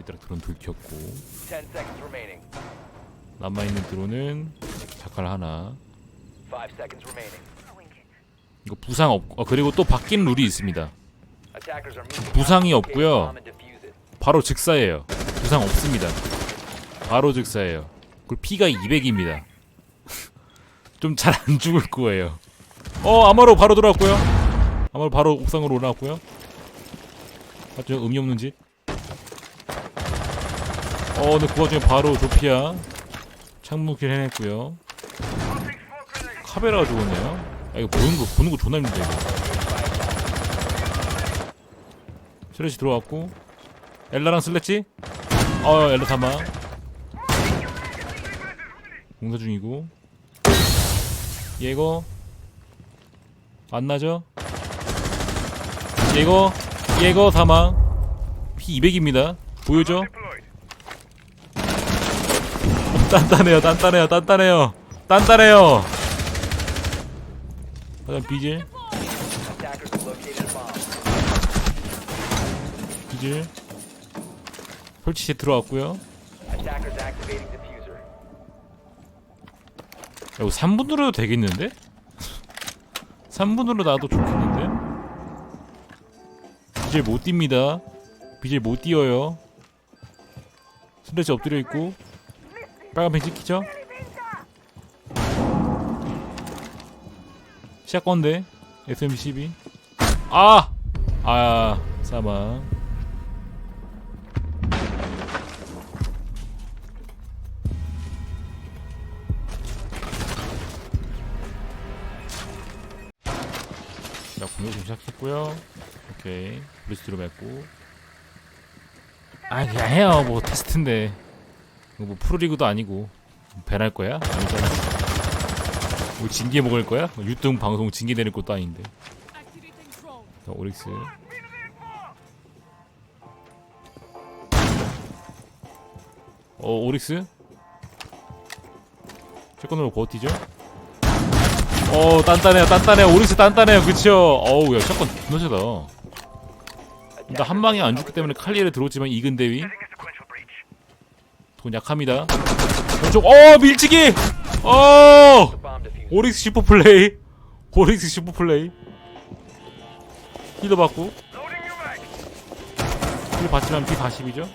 우리따라 드론 둘 켰고. 10 seconds remaining. 남아 있는 드론은 자칼 하나. 5 seconds remaining. 이거 부상 없.. 어 그리고 또 바뀐 룰이 있습니다. Attackers are moving 부상이 없고요. 바로 즉사예요. 부상 없습니다. 바로 즉사예요. 그리고 피가 200입니다. 좀 잘 안 죽을 거예요. 어 아마로 바로 들어왔고요. 아마로 바로 옥상으로 올라왔고요. 맞죠 의미 없는 짓 어, 근데 그 와중에 바로 조피아 창문길 해냈고요. 카베라가 죽었네요. 아, 이거 보는 거, 보는 거 존나 힘든데, 이거. 슬래시 들어왔고. 엘라랑 슬래치? 어, 엘라 사망. 공사 중이고. 예거. 안 나죠? 예거. 예거 사망. 피 200입니다. 보여줘? 단단해요, 단단해요, 단단해요, 단단해요. 그다음 비질. 비질. 설치체 들어왔고요. 이거 3분으로 해도 되겠는데? 3분으로 놔도 좋겠는데? 비질 못 뜁니다. 비질 못 뛰어요. 슬래치 엎드려 있고. 빨간 펜 찍히죠? 시작건데 SMCB 아! 아 사망. 자 공격 좀 시작했고요. 오케이. 블리스 들어갔고. 아 그냥 해요. 뭐 테스트인데 뭐 프로리그도 아니고 배날 거야? 아니잖아. 뭐 징계 먹을 거야? 뭐 유등 방송 징계 내릴 것도 아닌데. 자 오릭스. 어 오릭스? 세컨으로 버티죠? 어 단단해요 단단해요. 오릭스 단단해요. 그쵸? 어우 야 샷건 존나 세다. 일단 한 방에 안 죽기 때문에 칼리에 들어오지만 이근 대위 돈 약합니다. 왼쪽 어 밀치기! 어. 오릭스 슈퍼 플레이. 오릭스 슈퍼 플레이. 힐도 받고. 힐 받지만 피 40이죠?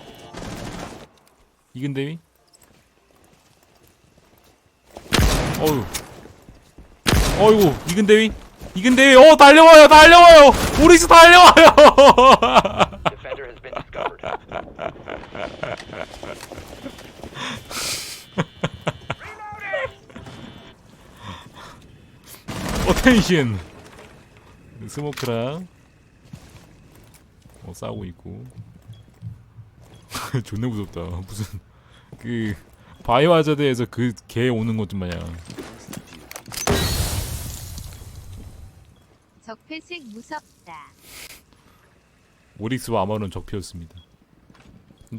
이근 대위? 어휴. 어이구 이근 대위? 이근 대위 어 달려와요 달려와요! 오릭스 달려와요 텐션 스모크랑 어 싸우고 있고. 존나 무섭다. 무슨 그 바이오하자드에서 그 개 오는 것 좀 마냥. 적폐색 무섭다. 오릭스와 아마는 적피였습니다.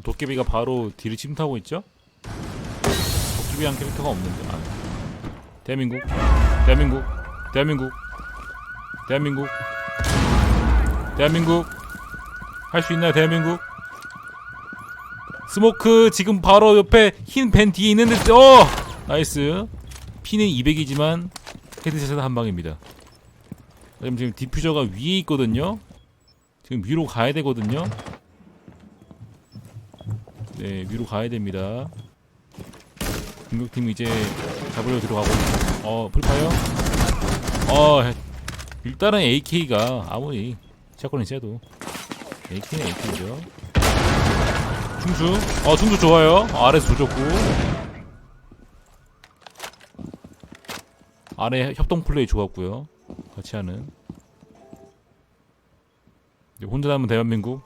도깨비가 바로 뒤를 침투하고 있죠? 적주비한 캐릭터가 없는데. 아. 대한민국? 대한민국 대한민국 대한민국 대한민국. 할 수 있나요 대한민국? 스모크 지금 바로 옆에 흰 밴 뒤에 있는데 어! 나이스. 피는 200이지만 헤드샷은 한 방입니다. 지금 지금 디퓨저가 위에 있거든요. 지금 위로 가야 되거든요. 네 위로 가야 됩니다. 공격팀 이제 잡으려 들어가고 어 풀파이어 어 해- 일단은 AK가 아무리 샷건이 세도 AK는 AK죠. 충수? 어 충수 좋아요. 어, 아래서 조졌고. 아래 협동 플레이 좋았고요. 같이 하는. 이제 혼자 남은 대한민국.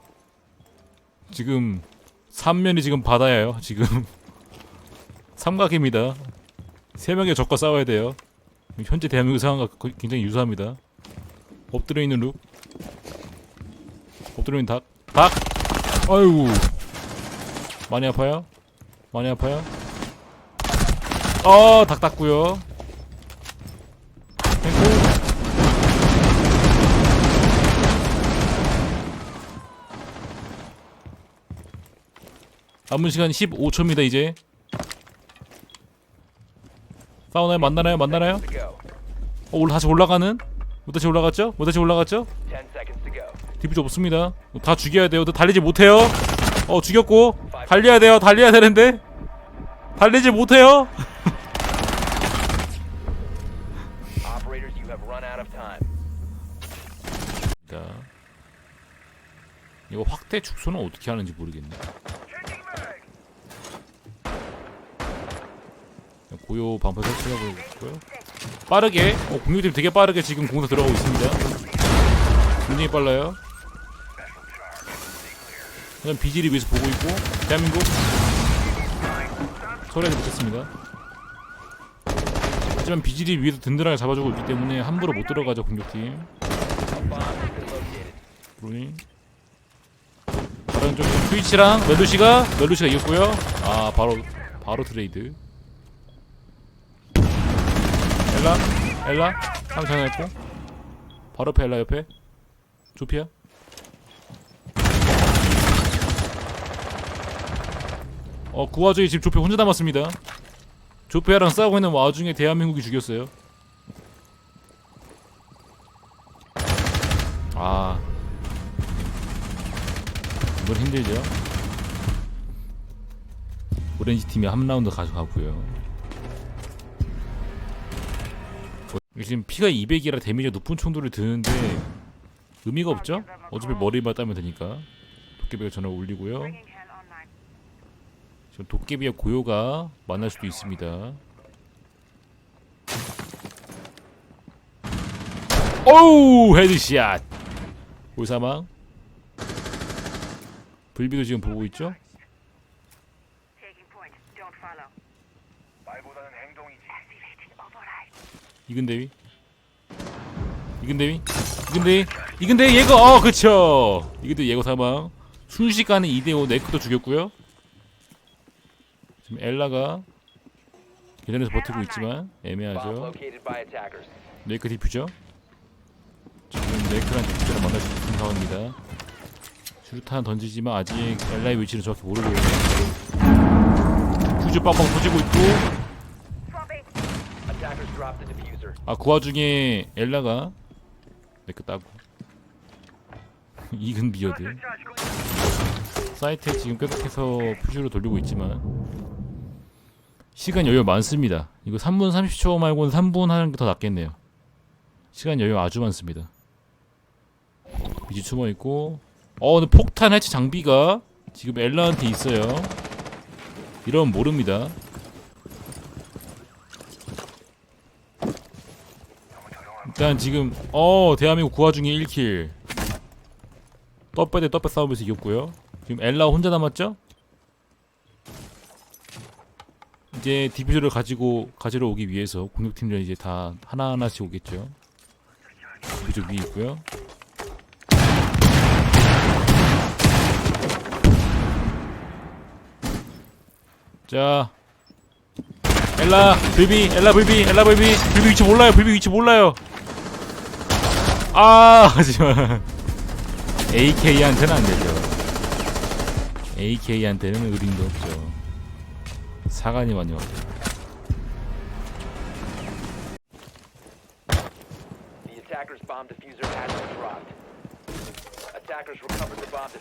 지금 삼면이 지금 바다예요 지금. 삼각입니다. 세 명의 적과 싸워야 돼요 현재 대한민국 상황과 굉장히 유사합니다. 엎드려 있는 룩. 엎드려 있는 닭. 닭! 아이고 많이 아파요? 많이 아파요? 어, 닭 탱크 남은 시간 15초입니다 이제 싸우나요 만나나요? 만나나요. 어 올라 다시 올라가는? 못 다시 올라갔죠? 못 다시 올라갔죠? 10 seconds to go. 디퓨저 없습니다. 다 죽여야 돼요. 달리지 못해요. 어 죽였고. 달려야 돼요. 달려야 되는데. 달리지 못해요. 이거 확대 축소는 어떻게 하는지 모르겠네. 그냥 고요 반파 설치해 보고요. 빠르게, 어, 공격팀 되게 빠르게 지금 공사 들어가고 있습니다. 굉장히 빨라요. 그냥 비질이 위에서 보고 있고, 대한민국 처리하지 못했습니다. 하지만 비질이 위에서 든든하게 잡아주고 있기 때문에 함부로 못 들어가죠 공격팀. 브루잉 다른 쪽 트위치랑 멜루시가 멜루시가 이겼고요 아 바로 바로 트레이드 엘라? 엘라? 한번 전화했고. 바로 옆에 엘라 옆에. 조피아? 어그 와중에 지금 조피 혼자 남았습니다. 조피아랑 싸우고 있는 와중에 대한민국이 죽였어요. 아. 이건 힘들죠. 오렌지 팀이 한 라운드 가져가고요. 지금 피가 200이라 데미지가 높은 총들을 드는데 의미가 없죠? 어차피 머리만 따면 되니까 도깨비가 전화 올리고요. 지금 도깨비와 고요가 만날 수도 있습니다. 오우 헤드샷 올사망 불비도 지금 보고 있죠? Activating override. 이근대위? 이근대위? 이근대위? 이근대위 예거 어 그쵸! 이근대위 예거 사망. 순식간에 2대5 네크도 죽였고요. 지금 엘라가 계단에서 버티고 있지만 애매하죠. 네크 디퓨저 지금 네크랑 디퓨저를 만날 수 있는 상황입니다. 수류탄 던지지만 아직 엘라의 위치를 정확히 모르고 있네요 퓨즈 빵빵 터지고 있고. 아 그 와중에 엘라가 네크 따고. 이근 비어드 사이트에 지금 계속해서 푸시로 돌리고 있지만 시간 여유 많습니다. 이거 3분 30초 말고는 3분 하는 게 더 낫겠네요. 시간 여유 아주 많습니다. 비지 숨어있고. 어 근데 폭탄 해체 장비가 지금 엘라한테 있어요 이러면 모릅니다. 일단 지금 어 대한민국 구화 중에 1킬. 떡배 대 떡배 싸움에서 이겼고요. 지금 엘라 혼자 남았죠? 이제 디퓨저를 가지고 가지러 오기 위해서 공격팀들 이제 다 하나하나씩 오겠죠? 디퓨저 위에 있고요 자 엘라 불비 엘라 불비 엘라 불비 불비 위치 몰라요 불비 위치 몰라요 아 하지만 AK한테는 안 되죠 AK한테는 의림도 없죠 사관이 많이 왔죠.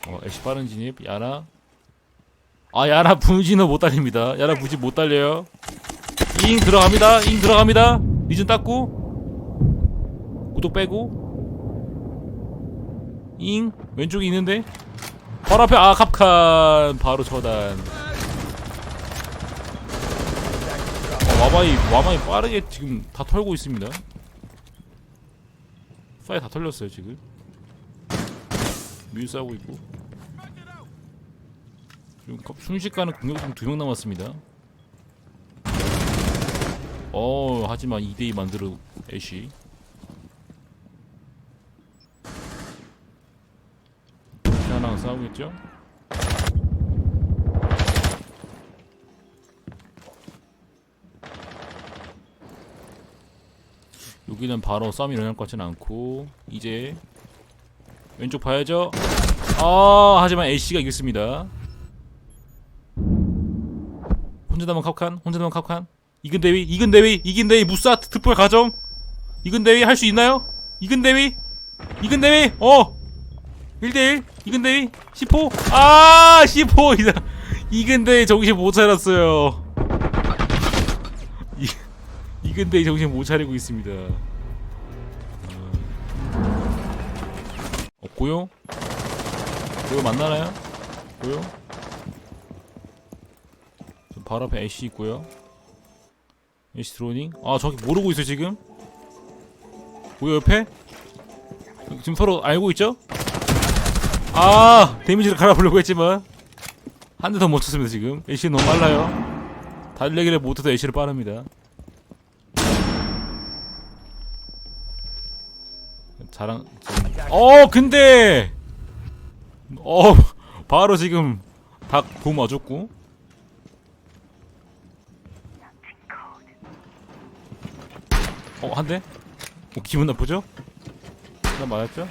어 애쉬 빠른 진입 야나 아 야나 분진은 못 달립니다. 야나 분진 못 달려요. 잉 들어갑니다. 잉 들어갑니다. 리전 닦고. 구독 빼고. 잉 왼쪽에 있는데. 바로 앞에 아 갑칸 바로 처단. 어, 와바이 와바이 빠르게 지금 다 털고 있습니다. 파이 다 털렸어요 지금. 뮤 싸우고 있고 지금 컵- 순식간에 공격팀 두 명 남았습니다. 어 하지만 2대2 만들어 애쉬 하나랑 싸우겠죠? 여기는 바로 싸움이 일어날 것 같지는 않고 이제 왼쪽 봐야죠 아 하지만 애쉬가 이겼습니다 혼자 남은 카칸 혼자 남은 카칸 이근 대위 이근 대위 이긴 대위 무사 특별 가정? 이근 대위 할 수 있나요? 이근 대위? 이근 대위? 어! 1대1 이근 대위? 10호? 아 10호! 이다 이근 대위 정신 못 차렸어요. 이, 이근 대위 정신 못 차리고 있습니다. 어, 고요? 고요 만나나요? 고요? 바로 앞에 애쉬 있고요. 애쉬 드로닝. 아 저기 모르고 있어 지금. 고요 옆에? 지금 서로 알고 있죠? 아 데미지를 갈아보려고 했지만 한 대 더 못 쳤습니다 지금. 애쉬 너무 빨라요. 달리기를 못해도 애쉬를 빠릅니다. 자랑 어 근데! 어 바로 지금 닭 봄 와줬고 어 한 대? 어, 기분 나쁘죠? 나 맞았죠?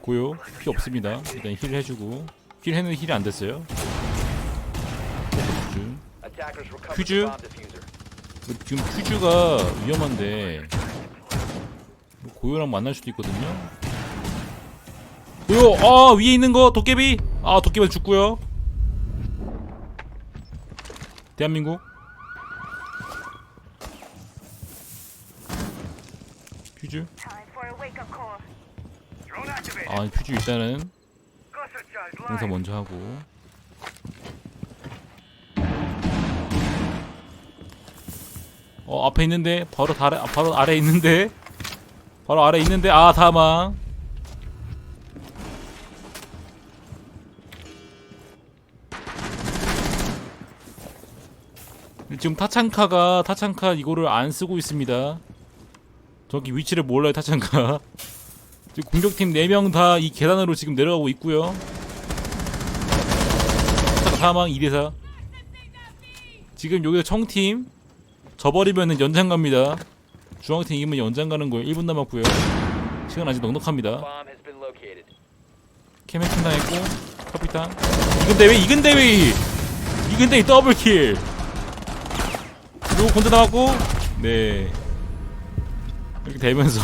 고요. 피 없습니다. 일단 힐 해주고. 힐 했는데 힐이 안 됐어요. 퓨즈. 지금 퓨즈가 위험한데. 고요랑 만날 수도 있거든요. 고요! 아 위에 있는 거 도깨비? 아 도깨비 죽고요. 대한민국 퓨즈. 아 퓨즈 일단은 live. 먼저 하고. 어 앞에 있는데? 바로 아래 바로 아래 있는데? 바로 아래 있는데? 아 사망. 지금 타창카가 타창카 이거를 안 쓰고 있습니다 저기 위치를 몰라요 타창카 지금 공격팀 4명 다 이 계단으로 지금 내려가고 있고요. 사망 2대4 지금 여기서 청팀 져버리면은 연장 갑니다. 중앙팀 이기면 연장 가는 거예요. 1분 남았고요. 시간 아직 넉넉합니다. 캐메킨 당했고 카피탕 이근 대위 이근 대위 더블킬! 그리고 혼자 나왔고 네 이렇게 되면서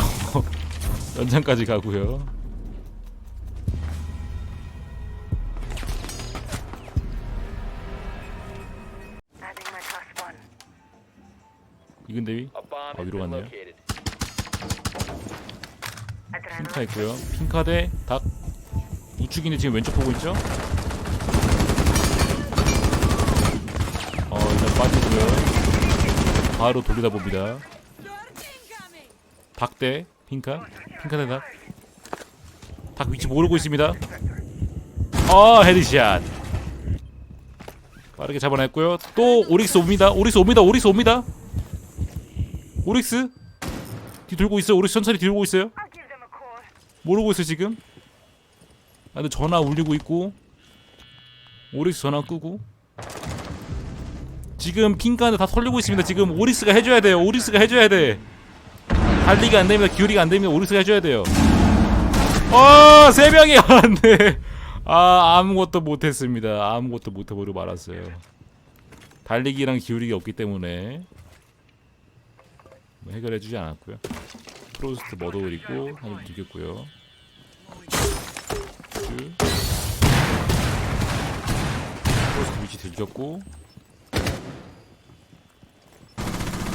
연장까지 가고요. 이근 대위 located. Adrenaline. 핑카 있고요 핑카 대닭 우측인데 지금 왼쪽 보고 있죠 어 일단 빠지고요 바로 돌리다 봅니다 닭대 핑카 핑카 대닭. 닭 위치 모르고 있습니다. 어 헤드샷. 빠르게 잡아냈고요. 또 오릭스 옵니다. 오릭스 옵니다. 오릭스 옵니다. 오릭스? 뒤 돌고 있어요. 오릭스 천천히 뒤돌고 있어요. 모르고 있어 지금. 아 근데 전화 울리고 있고. 오릭스 전화 끄고. 지금 핑크한테 다 털리고 있습니다. 지금 오릭스가 해줘야 돼요. 오릭스가 해줘야 돼. 달리기 안 됩니다. 기울이가 안 됩니다. 오릭스가 해줘야 돼요. 어, 세 명이 안 돼. 아 아무것도 못했습니다. 아무것도 못해버리고 말았어요. 달리기랑 기울이가 없기 때문에 뭐 해결해주지 않았고요. 프로스트 머더울 있고 한번. 쭉. 프로스트 위치 들켰고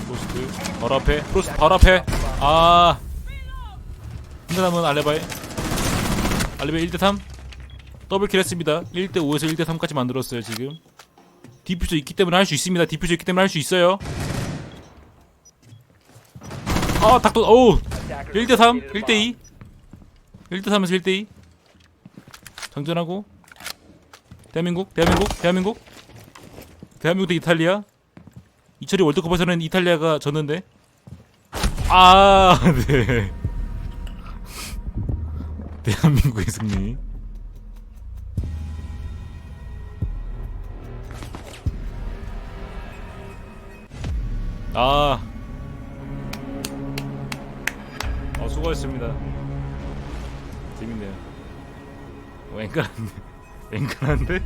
프로스트 바로 앞에 프로스트 바로 앞에 아. 혼자 남은 알레바이. 알레바이 1대3 더블킬 했습니다. 1대5에서 1대3까지 만들었어요 지금. 디퓨저 있기 때문에 할 수 있습니다. 디퓨저 있기 때문에 할 수 있어요. 아 닭도 어우. Attackers 1대3 located a bomb. 1대2 1대3에서 1대2 장전하고. 대한민국 대한민국 대한민국. 대한민국 대 이탈리아. 이철이 월드컵에서는 이탈리아가 졌는데 아 네 대한민국의 승리 아 어, 수고하셨습니다. 재밌네요. 어, 앵간한데? 앵간한데?